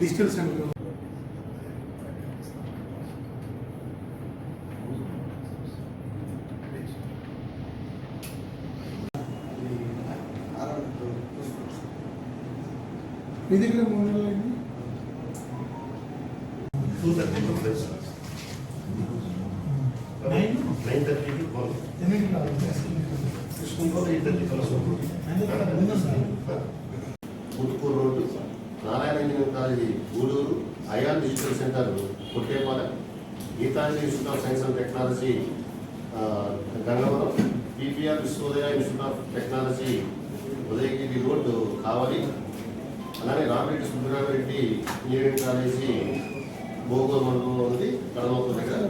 Digital centre. మీ దగ్గర మూడు నెలలు అయింది? Two thirty two place nine nine call ఎన్నింటికి తీసుకుంటారు eight thirty Narayana college Gudur ion digital center Kottepalem Geethanjali institute of science and technology Gangavaram PPR Vishwodaya institute of technology Udayagiri road Kavali అలానే Ramireddy Subbaramireddy engineering college Bogole మండలంలో ఉంది కడమూరు దగ్గర.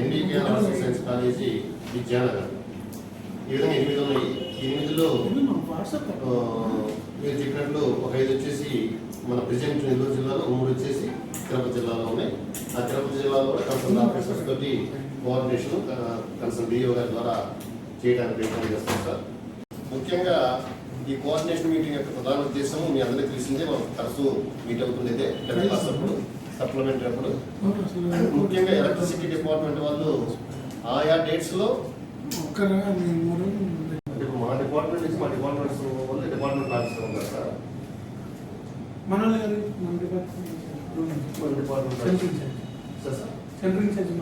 NDP arts science college Vidyanagar. ఈ విధంగా ఎనిమిది ఉన్నాయి. ఎనిమిదిలో మీరు చెప్పినట్లు ఒక ఐదు వచ్చేసి మన ప్రెసిడెంట్ నెల్లూరు జిల్లాలో? మూడు వచ్చేసి తిరుపతి జిల్లాలో ఉన్నాయి. ఆ తిరుపతి జిల్లాలో కూడా కన్సర్న్ ఆఫీసర్స్ తోటి కోఆర్డినేషన్ కన్సర్న్ డిఓ గారి ద్వారా చేయడానికి ప్రయత్నం చేస్తాం సార్. ముఖ్యంగా ఈ కోఆర్డినేషన్ మీటింగ్ యొక్క ప్రధాన ఉద్దేశం మీ అందరికీ తెలిసిందే మనం తరచూ మీట్ అవుతుండేదే టెన్త్ క్లాస్ అప్పుడు సప్లిమెంటరీ అప్పుడు. ముఖ్యంగా ఎలక్ట్రిసిటీ డిపార్ట్మెంట్ వాళ్ళు ఆయా డేట్స్లో మా డిపార్ట్మెంట్ నుంచి మా డిపార్ట్మెంట్స్ వల్ల డిపార్ట్మెంట్ ఆఫీసర్ ఉంటారు సార్. మన వాళ్ళు గారు మన డిపార్ట్మెంట్ మన డిపార్ట్మెంట్ సెంటర్ ఇన్ఛార్జ్